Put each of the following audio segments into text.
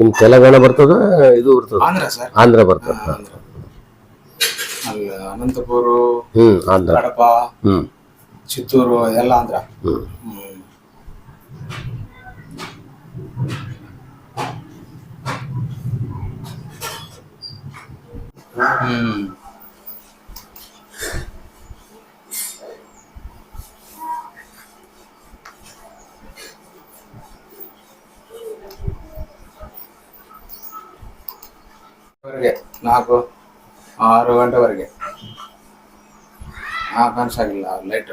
ನಿಮ್ ತೆಲಂಗಾಣ ಬರ್ತದ ಇದು ಬರ್ತದ? ಆಂಧ್ರ ಸರ್. ಆಂಧ್ರ ಬರ್ತದ ಆಂಧ್ರ. ಅಲ್ಲಿ ಅನಂತಪುರ ಹ್ಮ್ ಆಂಧ್ರ. ಕಡಪ ಹ್ಮ್. ಚಿತ್ತೂರು ಎಲ್ಲ ಆಂಧ್ರ. ಹ್ಮ್ ಹ್ಮ್. ಹ್ಮ್ ವರೆಗೆ ನಾಲ್ಕು ಆರು ಗಂಟೆವರೆಗೆ. ಆ ಕಾಣಿಸಾಗಿಲ್ಲ ಲೈಟ್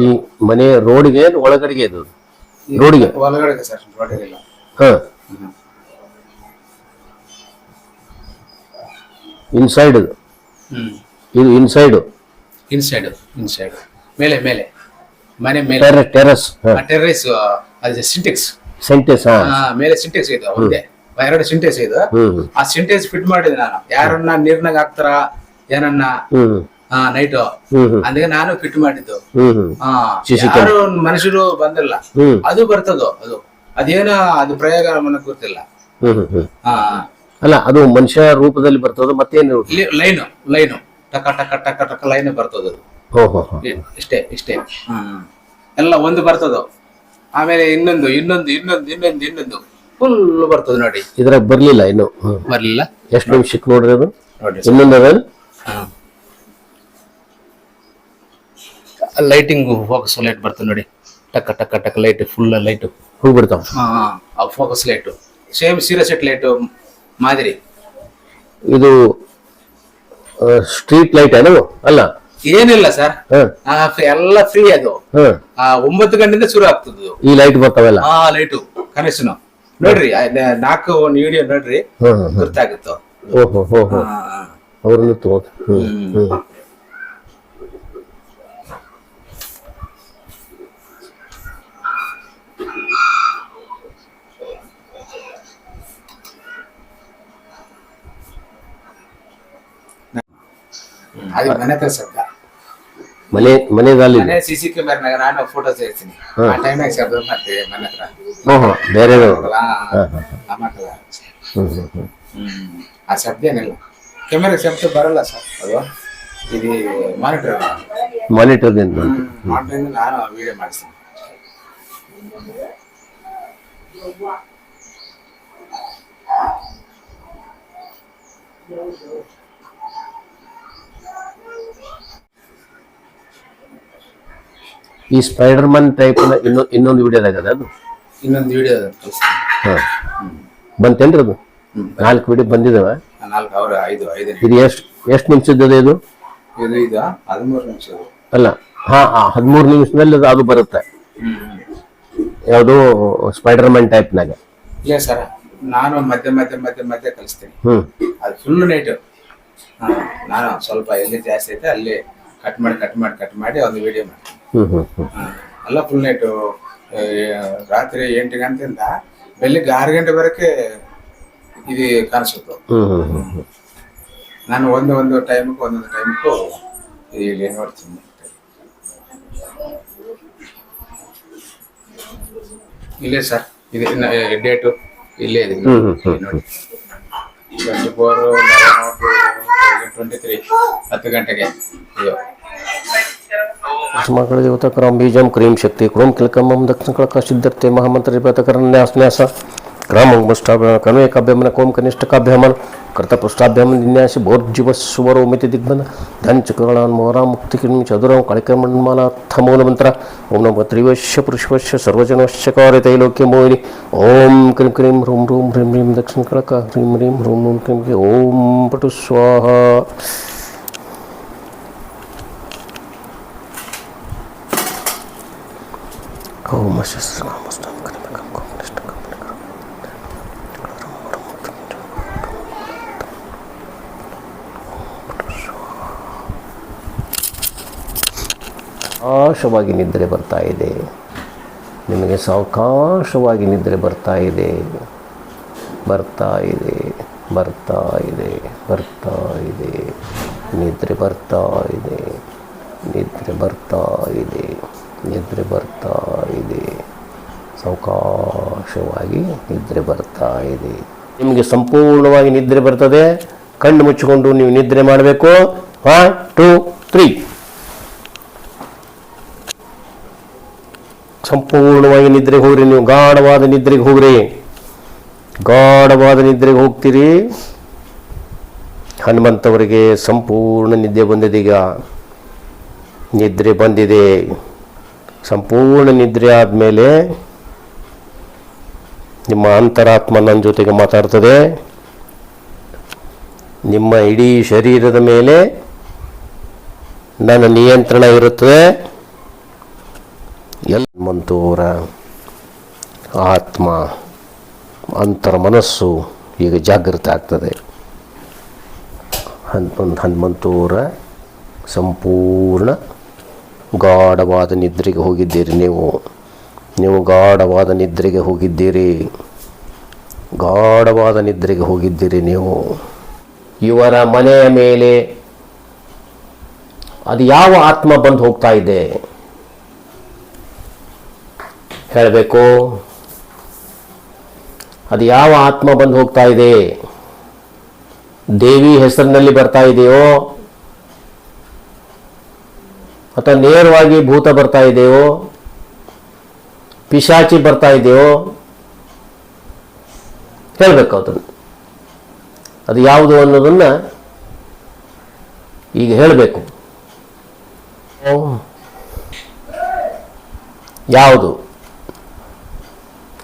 ಈ ಮನೆ ರೋಡ್ಗೆ ಒಳಗಡೆಗೆ ಇದು ರೋಡಿಗೆ? ಒಳಗಡೆ ಸರ್ ರೋಡಿಗೆಲ್ಲ ಹಾ. ಹ್ಮ್. ಇನ್ಸೈಡ್ ಇದು ಹ್ಮ್. ಇದು ಇನ್ಸೈಡ್ ಇನ್ಸೈಡ್ ಇನ್ಸೈಡ್ ಮೇಲೆ ಮೇಲೆ. ಮನೆ ಮೇಲೆ. ಟೆರಸ್ ಟೆರೆಸ್ ಅದು ಸಿಂಟೆಕ್ಸ್ ಸೆಂಟೆಸ್ ಹಾ. ಮೇಲೆ ಸಿಂಟೆಕ್ಸ್ ಇದೆ ಒಂದೇ ಎರಡು ಸಿಂಟೆಸ್ ಇದು. ಆ ಸಿಂಟೆಸ್ ಫಿಟ್ ಮಾಡಿದೆ ನಾನು. ಯಾರನ್ನ ನೀರ್ನಾಗ ಹಾಕ್ತಾರ ಏನನ್ನ ನೈಟ್ ಅದಕ್ಕೆ ನಾನು ಫಿಟ್ ಮಾಡಿದ್ದು. ಯಾರು ಮನುಷ್ಯರು ಬಂದಿಲ್ಲ. ಅದು ಬರ್ತದೋ ಅದು. ಅದೇನೋ ಅದು ಪ್ರಯೋಗ ನನಗೆ ಗೊತ್ತಿಲ್ಲ ಅಲ್ಲ ಅದು ಮನುಷ್ಯ ರೂಪದಲ್ಲಿ ಬರ್ತದ ಮತ್ತೇನು? Line line. ಟಕ ಟಕ ಟಕ ಟಕ ಲೈನ್ ಬರ್ತದ ಇಷ್ಟೇ ಇಷ್ಟೇ. ಹ್ಮ್. ಎಲ್ಲ ಒಂದು ಬರ್ತದ. ಆಮೇಲೆ ಇನ್ನೊಂದು ಇನ್ನೊಂದು ಇನ್ನೊಂದು ಇನ್ನೊಂದು ಇನ್ನೊಂದು. ಫುಲ್ ಬರ್ತದೆ ನೋಡಿ. ಇದ್ರಾಗ ಬರ್ಲಿಲ್ಲ ಇನ್ನು. ಬರ್ಲಿಲ್ಲ. ಎಷ್ಟು ನಿಮಿಷಕ್ಕೆ ನೋಡ್ರಿ ಅದು? ನೋಡಿ ಇನ್ನೊಂದು ಅದ ಲೈಟಿಂಗ್ ಫೋಕಸ್ ಲೈಟ್ ಬರ್ತದೆ ನೋಡಿ. ಟಕ ಟಕ ಟಕ ಲೈಟ್ ಫುಲ್ ಲೈಟ್ ಹೋಗಿ ಬಿಡ್ತಾವ ಆ focus light same serious light ಮಾದರಿ. ಇದು ಸ್ಟ್ರೀಟ್ ಲೈಟ್ ಅದು ಅಲ್ಲ? ಏನಿಲ್ಲ ಸರ್. ಎಲ್ಲ ಫ್ರೀ ಅದು. ಒಂಬತ್ತು ಗಂಟೆಯಿಂದ ಶುರು ಆಗ್ತದೆ ಈ ಲೈಟ್ ಬರ್ತಾವೆಲ್ಲ? ಆ ಲೈಟು ಕನೆಕ್ಷನ್ ನೋಡ್ರಿ ಆ, ನ- ನಾಲ್ಕು ಒಂದು ವಿಡಿಯೋ ನೋಡ್ರಿ. ಹ್ಮ್ ಹ್ಮ್ ಗೊತ್ತಾಗುತ್ತೋ? ಹೋ ಹೋ ಹೋ ಹೋ ಆ, ಅವ್ರನ್ನು ತಗೋ ಹ್ಮ್ ಹ್ಮ್. ಅದು ಮನೆ ಮನೆದಲ್ಲಿ ಮನೆ ಸಿ ಸಿ ಕ್ಯಾಮೆರಾನಾಗ ನಾನು ಫೋಟೋ ಸೇರ್ತೀನಿ ಆ ಟೈಮ್ನಾಗ ಶಬ್ದ ಮಾಡ್ತೀವಿ ಮನೆ ಹತ್ರ. ಹೋ ಹೋ ಬೇರೆ ಆ, ಶಬ್ದ ಏನಿಲ್ಲ. ಕ್ಯಾಮೆರಾ ಶಬ್ದ ಬರಲ್ಲ ಸರ್ ಅದು ಇದು ಮಾನಿಟರ್ ಮಾನಿಟರ್ದಿಂದ ಮಾನಿಟರ್ ನಾನು ವಿಡಿಯೋ ಮಾಡಿಸ್ತೀನಿ. ಈ ಸ್ಪೈಡರ್ ಮನ್ ಟೈಪ್ ಇನ್ನೊಂದು ಇನ್ನೊಂದು ವಿಡಿಯೋದಾಗ ಅದ ಅದು. ಇನ್ನೊಂದು ವಿಡಿಯೋ ಹಾ. ಬಂತೇನ್ರಿ ಅದು. ನಾಲ್ಕು ವಿಡಿಯೋ ಬಂದಿದಾವ? ನಾಲ್ಕು ಅವರ ಐದು ಐದು ಇದು ಎಷ್ಟು ಎಷ್ಟು ನಿಮಿಷದ್ದು ಇದು? ಇದು ಇದು? ಹದಿಮೂರು ನಿಮಿಷ ಅಲ್ಲ ಹಾ ಹದಿಮೂರು ನಿಮಿಷದಲ್ಲಿ ಅದು ಅದು ಬರುತ್ತೆ. ಯಾವುದು ಸ್ಪೈಡರ್ ಮ್ಯಾನ್ ಟೈಪ್ನಾಗ ಇಲ್ಲ ಸರ್ ನಾನು ಮಧ್ಯೆ ಮಧ್ಯೆ ಮಧ್ಯೆ ಮಧ್ಯೆ ಕಲಿಸ್ತೇನೆ. ಹ್ಮ್. ಅದು ಫುಲ್ ನೈಟ್ ನಾನು ಸ್ವಲ್ಪ ಎಲ್ಲಿ ಜಾಸ್ತಿ ಐತೆ ಅಲ್ಲಿ ಕಟ್ ಮಾಡಿ ಕಟ್ ಮಾಡಿ ಕಟ್ ಮಾಡಿ ಒಂದು ವಿಡಿಯೋ ಮಾಡ್ತೀನಿ. ಎಲ್ಲ ಫುಲ್ ನೈಟು ರಾತ್ರಿ ಎಂಟು ಗಂಟೆಯಿಂದ ಬೆಳಿಗ್ಗೆ ಆರು ಗಂಟೆ ಬರೋಕ್ಕೆ ಇದು ಕಾಣಿಸುತ್ತೆ. ನಾನು ಒಂದು ಒಂದು ಟೈಮ್ಗೂ ಒಂದೊಂದು ಟೈಮ್ಗೂ ಇಲ್ಲಿ ನೋಡ್ತೀನಿ. ಇಲ್ಲೇ ಸರ್ ಇದು ಡೇಟು ಇಲ್ಲೇ ಇದೆ. ನೋಡಿ ಟ್ವೆಂಟಿ ಫೋರ್ ಟ್ವೆಂಟಿ ತ್ರೀ ಹತ್ತು ಗಂಟೆಗೆ. ಇದು ಮಕ್ಕಳ ದೇವತ ಕ್ರಮ ಬೀಜಂ ಕ್ರೀಂ ಶಕ್ತಿ ಕ್ರೋಂ ಕಿಲಕಮಂ ದಕ್ಷಿಣ ಕಳಕ ಸಿದ್ಧತೆ ಮಹಾಮಂತ್ರ ಪತಕರಣ ನ್ಯಾಸ ನ್ಯಾಸ ಕ್ರಮಂ ಮುಷ್ಟಾಭ್ಯಾಮ ಕನ್ವೇ ಕಾಭ್ಯಮನ ಕೋಂ ಕನಿಷ್ಠ ಕಾಭ್ಯಮನ ಕರ್ತ ಪೃಷ್ಠಾಭ್ಯಾಮ ನಿನ್ಯಾಸಿ ಬೋರ್ಜೀವ ಸುವರೋ ಮಿತಿ ದಿಗ್ಬಂಧ ಧನ್ ಚಕ್ರಗಳಾನ್ ಮೋರ ಮುಕ್ತಿ ಕಿಂ ಚದುರಂ ಕಳಿಕಮಂಡಮಾಲ ಅರ್ಥ ಮೂಲ ಮಂತ್ರ ಓಂ ನಮ ತ್ರಿವಶ್ಯ ಪುರುಷವಶ್ಯ ಸರ್ವಜನವಶ್ಯ ಕಾರ್ಯ ತೈಲೋಕ್ಯ ಮೋಹಿನಿ ಓಂ ಕ್ರೀಂ ಕ್ರೀಂ ಹ್ರೂಂ ಹ್ರೂಂ ಹ್ರೀಂ ಹ್ರೀಂ ದಕ್ಷಿಣ ಕಳಕ ಹ್ರೀಂ ಹ್ರೀಂ ಹ್ರೂಂ ಹ್ರೂಂ ಕ್ರೀಂ ಕ್ರೀಂ ಓಂ ಪಟು ಸ್ವಾಹ ಸಾವಕಾಶವಾಗಿ ನಿದ್ರೆ ಬರ್ತಾ ಇದೆ. ನಿಮಗೆ ಸಾವಕಾಶವಾಗಿ ನಿದ್ರೆ ಬರ್ತಾ ಇದೆ. ಬರ್ತಾ ಇದೆ ಬರ್ತಾ ಇದೆ ಬರ್ತಾ ಇದೆ. ನಿದ್ರೆ ಬರ್ತಾ ಇದೆ, ನಿದ್ರೆ ಬರ್ತಾ ಇದೆ. ನಿದ್ರೆ ಬರ್ತಾ ಇದೆ. ಸಾವಕಾಶ ಸಾವಕಾಶವಾಗಿ ನಿದ್ರೆ ಬರ್ತಾ ಇದೆ. ನಿಮಗೆ ಸಂಪೂರ್ಣವಾಗಿ ನಿದ್ರೆ ಬರ್ತದೆ. ಕಣ್ಣು ಮುಚ್ಚಿಕೊಂಡು ನೀವು ನಿದ್ರೆ ಮಾಡಬೇಕು. ಒನ್ ಟೂ ತ್ರೀ ಸಂಪೂರ್ಣವಾಗಿ ನಿದ್ರೆಗೆ ಹೋಗ್ರಿ. ನೀವು ಗಾಢವಾದ ನಿದ್ರೆಗೆ ಹೋಗ್ರಿ. ಗಾಢವಾದ ನಿದ್ರೆಗೆ ಹೋಗ್ತೀರಿ. ಹನುಮಂತವರಿಗೆ ಸಂಪೂರ್ಣ ನಿದ್ದೆ ಬಂದಿದೆ ಈಗ. ನಿದ್ರೆ ಬಂದಿದೆ. ಸಂಪೂರ್ಣ ನಿದ್ರೆ ಆದಮೇಲೆ ನಿಮ್ಮ ಅಂತರಾತ್ಮ ನನ್ನ ಜೊತೆಗೆ ಮಾತಾಡ್ತದೆ. ನಿಮ್ಮ ಇಡೀ ಶರೀರದ ಮೇಲೆ ನನ್ನ ನಿಯಂತ್ರಣ ಇರುತ್ತದೆ. ಎಲ್ಲ ಮಂತೂರ ಆತ್ಮ, ಅಂತರ ಮನಸ್ಸು ಈಗ ಜಾಗೃತ ಆಗ್ತದೆ. ಹನ್ಮಂತೂರ ಸಂಪೂರ್ಣ ಗಾಢವಾದ ನಿದ್ರೆಗೆ ಹೋಗಿದ್ದೀರಿ ನೀವು. ನೀವು ಗಾಢವಾದ ನಿದ್ರೆಗೆ ಹೋಗಿದ್ದೀರಿ. ಗಾಢವಾದ ನಿದ್ರೆಗೆ ಹೋಗಿದ್ದೀರಿ ನೀವು. ಇವರ ಮನೆಯ ಮೇಲೆ ಅದು ಯಾವ ಆತ್ಮ ಬಂದು ಹೋಗ್ತಾ ಇದೆ? ಹೇಳಬೇಕು. ಅದು ಯಾವ ಆತ್ಮ ಬಂದು ಹೋಗ್ತಾ ಇದೆ? ದೇವಿ ಹೆಸರಿನಲ್ಲಿ ಬರ್ತಾ ಇದೆಯೋ? ಅಥವಾ ನೇರವಾಗಿ ಭೂತ ಬರ್ತಾ ಇದೆಯೋ, ಪಿಶಾಚಿ ಬರ್ತಾ ಇದೆಯೋ, ಹೇಳಬೇಕು ಅದನ್ನು ಅದು ಯಾವುದು ಅನ್ನೋದನ್ನು ಈಗ ಹೇಳಬೇಕು. ಯಾವುದು?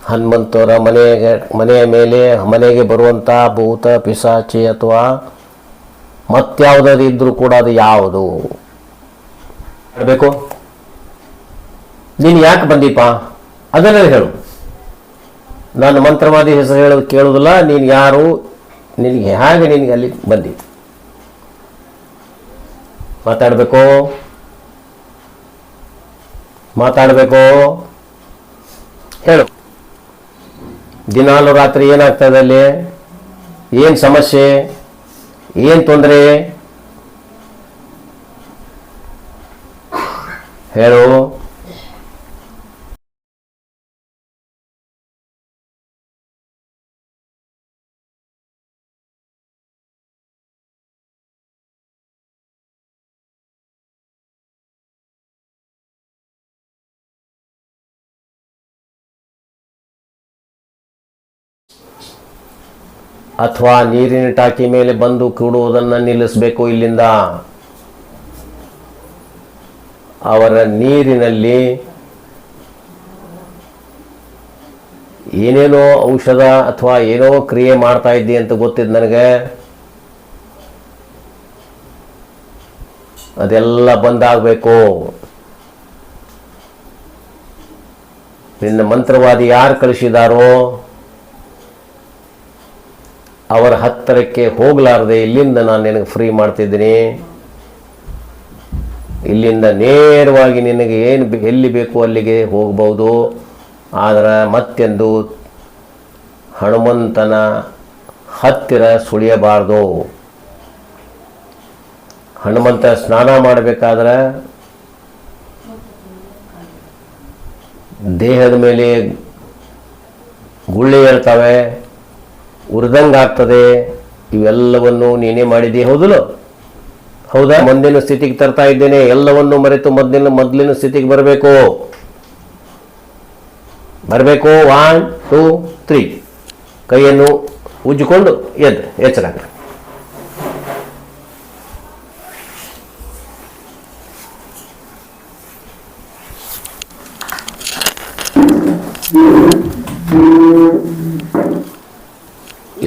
ಹನುಮಂತವರ ಮನೆಗೆ, ಮನೆಯ ಮೇಲೆ, ಮನೆಗೆ ಬರುವಂಥ ಭೂತ ಪಿಸಾಚಿ ಅಥವಾ ಮತ್ಯಾವುದಾದ್ರು ಇದ್ದರೂ ಕೂಡ ಅದು ಯಾವುದು? ಹೇಳಬೇಕು? ನೀನು ಯಾಕೆ ಬಂದೀಪ ಅದನ್ನೇ ಹೇಳು. ನಾನು ಮಂತ್ರವಾದಿ ಹೆಸರು ಹೇಳೋದು ಕೇಳೋದಿಲ್ಲ ನೀನು ಯಾರು? ನಿನಗೆ ಹೇಗೆ ನಿನಗೆ ಅಲ್ಲಿ ಬಂದಿ? ಮಾತಾಡಬೇಕು? ಮಾತಾಡಬೇಕು? ಹೇಳು. ದಿನಾಲು ರಾತ್ರಿ ಏನಾಗ್ತದೆ ಅಲ್ಲಿ? ಏನು ಸಮಸ್ಯೆ? ಏನು ತೊಂದರೆ? ಹೇಳು. ಅಥವಾ ನೀರಿನ ಟಾಕಿ ಮೇಲೆ ಬಂದು ಕೂಡುವುದನ್ನು ನಿಲ್ಲಿಸಬೇಕು ಇಲ್ಲಿಂದ. ಅವರ ನೀರಿನಲ್ಲಿ ಏನೇನೋ ಔಷಧ ಅಥವಾ ಏನೋ ಕ್ರಿಯೆ ಮಾಡ್ತಾ ಇದ್ದಿ ಅಂತ ಗೊತ್ತಿದ್ದು ನನಗೆ. ಅದೆಲ್ಲ ಬಂದಾಗಬೇಕು. ನಿನ್ನ ಮಂತ್ರವಾದಿ ಯಾರು ಕಳಿಸಿದಾರೋ ಅವರ ಹತ್ತಿರಕ್ಕೆ ಹೋಗಲಾರದೆ ಇಲ್ಲಿಂದ ನಾನು ನಿನಗೆ ಫ್ರೀ ಮಾಡ್ತಿದ್ದೀನಿ. ಇಲ್ಲಿಂದ ನೇರವಾಗಿ ನಿನಗೆ ಏನು ಎಲ್ಲಿ ಬೇಕು ಅಲ್ಲಿಗೆ ಹೋಗಬಹುದು ಆದರೆ ಮತ್ತೆಂದು ಹನುಮಂತನ ಹತ್ತಿರ ಸುಳಿಯಬಾರದು. ಹನುಮಂತ ಸ್ನಾನ ಮಾಡಬೇಕಾದ್ರೆ ದೇಹದ ಮೇಲೆ ಗುಳ್ಳೆ ಇರ್ತವೆ ಉರಿದಂಗಾಗ್ತದೆ. ಇವೆಲ್ಲವನ್ನು ನೀನೇ ಮಾಡಿದ್ದೀ, ಹೌದಲ್ಲ? ಹೌದಾ? ಮುಂದಿನ ಸ್ಥಿತಿಗೆ ತರ್ತಾ ಇದ್ದೇನೆ. ಎಲ್ಲವನ್ನು ಮರೆತು ಮೊದಲಿನ ಮೊದಲಿನ ಸ್ಥಿತಿಗೆ ಬರಬೇಕು. ಬರಬೇಕು. ಒನ್ ಟೂ ತ್ರೀ ಕೈಯನ್ನು ಉಜ್ಜಿಕೊಂಡು ಎದ್ದು, ಎಚ್ಚರ.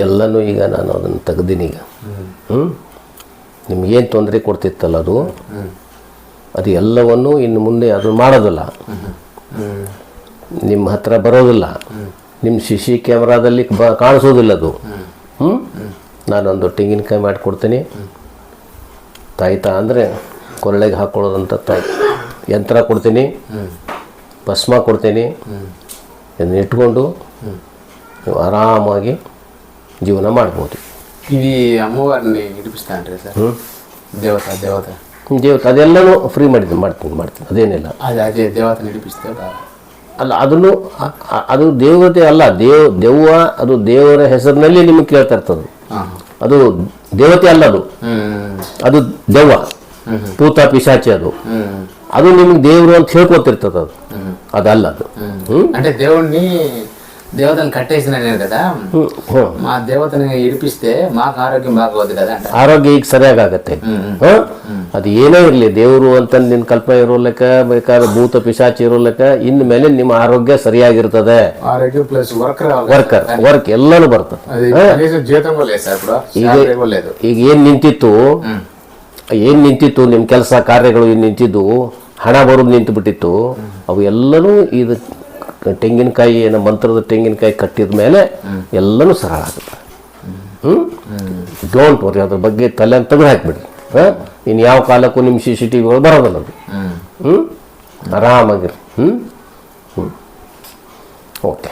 ಎಲ್ಲನೂ ಈಗ ನಾನು ಅದನ್ನು ತೆಗ್ದೀನಿ ಈಗ. ಹ್ಞೂ ನಿಮ್ಗೇನು ತೊಂದರೆ ಕೊಡ್ತಿತ್ತಲ್ಲ ಅದು? ಅದು ಎಲ್ಲವನ್ನು ಇನ್ನು ಮುಂದೆ ಅದು ಮಾಡೋದಿಲ್ಲ. ನಿಮ್ಮ ಹತ್ರ ಬರೋದಿಲ್ಲ. ನಿಮ್ಮ ಸಿ ಸಿ ಕ್ಯಾಮ್ರಾದಲ್ಲಿ ಬ ಕಾಣಿಸೋದಿಲ್ಲ ಅದು. ಹ್ಞೂ ನಾನೊಂದು ತೆಂಗಿನಕಾಯಿ ಮಾಡಿಕೊಡ್ತೀನಿ. ತಾಯ್ತಾ ಅಂದರೆ ಕೊರಳೆಗೆ ಹಾಕ್ಕೊಳ್ಳೋದಂತ ತಾಯಿ. ಯಂತ್ರ ಕೊಡ್ತೀನಿ. ಭಸ್ಮ ಕೊಡ್ತೀನಿ. ಇದನ್ನ ಇಟ್ಕೊಂಡು ನೀವು ಆರಾಮಾಗಿ ಜೀವನ ಮಾಡ್ಬೋದು. ఇది అమ్మవారిని విడిపిస్తాంటారు సార్ దేవత దేవత ದೇವತೆ ಅದೆಲ್ಲನೂ ಫ್ರೀ ಮಾಡಿದ್ದೀನಿ ಮಾಡ್ತೀನಿ ಮಾಡ್ತೀನಿ ಅದೇನಿಲ್ಲ అది అదే దేవతని విడిపిస్తే ಅಲ್ಲ ಅದನ್ನು ಅ- ಅ- ಅದು ದೇವತೆ ಅಲ್ಲ ದೇವ್ ದೆವ್ವ ಅದು ದೇವರ ಹೆಸರಿನಲ್ಲಿ ನಿಮಗೆ ಕೇಳ್ತಾ ಇರ್ತದೆ ಹಾ ಅದು ದೇವತೆ ಅಲ್ಲ ಅದು ಹ್ಮ್ ಅದು ದೆವ್ವ ಭೂತ ಪಿಶಾಚಿ ಅದು ಹ್ಮ್ ಅದು ನಿಮಗೆ ದೇವರು ಅಂತ ಹೇಳ್ಕೊತಿರ್ತದೆ ಅದು ಅದಲ್ಲ ಅದು ಹ್ಮ್ అంటే దేవుణ్ణి దేవతను కట్టేసిన కదా ಹ್ಮ್ ಹ್ಮ್ మా దేవతని ఇడిపిస్తే మాకు ఆరోగ్యం బాగోదు కదా అంట ಆರೋಗ್ಯ ಈಗ ಸರಿಯಾಗತ್ತೆ ಹ? ಅದು ಏನೇ ಇರಲಿ ದೇವರು ಅಂತ ನಿನ್ನ ಕಲ್ಪನೆ ಇರೋಲ್ಲಕ ಬೇಕಾದ್ರೆ ಭೂತ ಪಿಶಾಚಿ ಇರೋಲ್ಲಕ ಇನ್ನು ಮೇಲೆ ನಿಮ್ಮ ಆರೋಗ್ಯ ಸರಿಯಾಗಿರ್ತದೆ ఆరోగ్యం ప్లస్ వర్క్ రావాలి ವರ್ಕ್ ವರ್ಕ್ ಎಲ್ಲಾನು ಬರ್ತದೆ అది కనీసం జీతం కూడా లేదు సార్ ఇప్పుడు ಈಗ salary కూడా లేదు ಈಗ ಏನ್ ನಿಂತಿತ್ತು ಏನ್ ನಿಂತಿತ್ತು ನಿಮ್ಮ ಕೆಲಸ ಕಾರ್ಯಗಳು ಏನ್ ನಿಂತಿದ್ದು ಹಣ ಬರೋದು ನಿಂತು ಬಿಟ್ಟಿತ್ತು ಅವು ಎಲ್ಲನೂ ಇದು ತೆಂಗಿನಕಾಯಿ ಏನೋ ಮಂತ್ರದ ತೆಂಗಿನಕಾಯಿ ಕಟ್ಟಿದ ಮೇಲೆ ಎಲ್ಲನೂ ಸರಳ ಆಗುತ್ತೆ. ಹ್ಞೂ ಡೋಂಟ್ ವರಿ ಅದ್ರ ಬಗ್ಗೆ ತಲೆ ಅಂತ ತೆಗೆದು ಹಾಕ್ಬಿಡಿ. ಹಾಂ? ಇನ್ನು ಯಾವ ಕಾಲಕ್ಕೂ ನಿಮ್ಮ ಸಿ ಸಿ ಟಿ ವಿಗಳು ಬರೋದಲ್ಲ ಅದು. ಹ್ಞೂ ಆರಾಮಾಗಿರಿ. ಹ್ಞೂ ಹ್ಞೂ ಓಕೆ